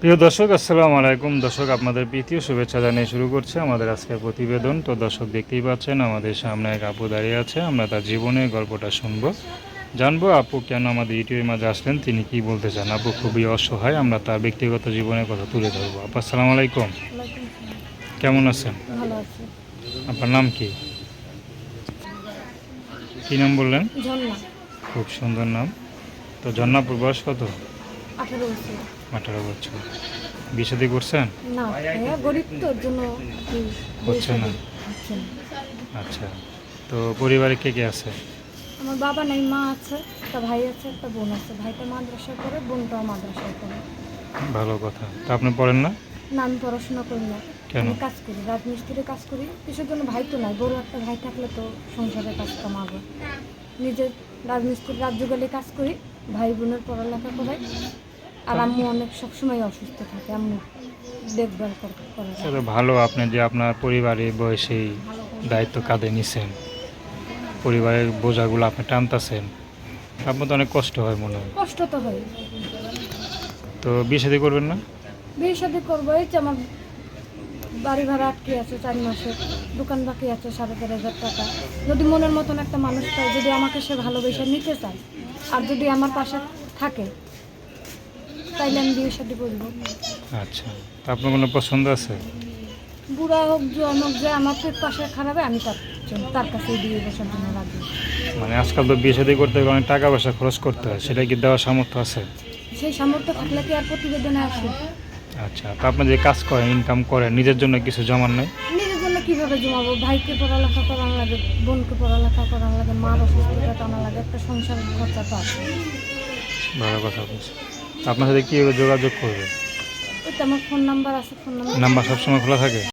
প্রিয় দর্শক আসসালামু আলাইকুম। দর্শক আপনাদের প্রীতীয় শুভেচ্ছা জানিয়ে শুরু করছে আমাদের আজকের প্রতিবেদন। তো দর্শক দেখতেই পাচ্ছেন আমাদের সামনে এক আপু দাঁড়িয়ে আছে। আমরা তার জীবনের গল্পটা শুনব। জানব আপু কেন আমাদের ইউটিউবের মাঝে আসলেন? তিনি কি বলতে চান? আপু খুবই অসহায়। আমরা তার ব্যক্তিগত জীবনের কথা তুলে ধরবো। আপু আসসালামু আলাইকুম। কেমন আছেন? আপনার নাম কি? কি নাম বললেন? খুব সুন্দর নাম। তো ঝর্ণাপুর বয়স কত? আঠারো বছর। আঠারো বছর। বিশাদি করছেন? না ভাইয়া গরিব তো ওর জন্য হচ্ছে না। আচ্ছা তো পরিবারে কে কে আছে? আমার বাবা নাই মা আছে একটা ভাই আছে একটা বোন আছে। ভাইটা মাদ্রাসায় করে বোনটাও মাদ্রাসায় করে ভালো কথা। তা আপনি পড়েন না? না আমি পড়াশোনা করি না। কেন? কাজ করি রাজমিস্ত্রির কাজ করি। কিসের জন্য? ভাই তো নাই বড় একটা ভাই থাকলে তো সংসারে কাজ কামাবো। নিজের রাজমিস্ত্রির রাজ্য গেলে কাজ করি ভাই বোনের পড়ালেখা করাই। আর আম্মু অনেক সবসময় অসুস্থ থাকে আম্মু দেখভাল কর- ভালো আপনি যে আপনার পরিবারে বয়সেই দায়িত্ব কাঁধে নিছেন পরিবারের বোঝাগুলো আপনি টানতেছেন আপনার তো অনেক কষ্ট হয় মনে হয়। কষ্ট তো হয়। তো বিয়ে শাদী করবেন না? বিয়ে শাদি করব এই যে আমার বাড়ি ভাড়া আটকে আছে চার মাসে দোকান বাকি আছে সাড়ে চার হাজার টাকা। যদি মনের মতন একটা মানুষ পায় যদি আমাকে সে ভালোবেসে নিতে চায় আর যদি আমার পাশে থাকে তাইলে আমি বিয়ে শাদি করব। আচ্ছা তা আপনার কোনো পছন্দ আছে? বুড়া হোক জোয়ান হোক যে আমার পেট পাশে খারাপে আমি তার তার কাছে বিয়ে বসার জন্য রাজি। মানে আজকাল তো বিয়ে শাদী করতে গেলে অনেক টাকা পয়সা খরচ করতে হয় সেটা কি দেওয়ার সামর্থ্য আছে? সেই সামর্থ্য থাকলে কি আর প্রতিবেদনে আসে? আচ্ছা তা আপনি যে কাজ করেন ইনকাম করেন নিজের জন্য কিছু জমান নেই? নিজের জন্য কীভাবে জমাবো? ভাইকে পড়ালেখা করানো লাগে বোনকে পড়ালেখা করানো লাগে মার অসুস্থতা টানা লাগে একটা সংসার খরচা তো আছে ভালো কথা বলছি আপনার সাথে কীভাবে যোগাযোগ করবে? আমার ফোন নাম্বার আছে ফোন নাম্বার সবসময় খোলা থাকে?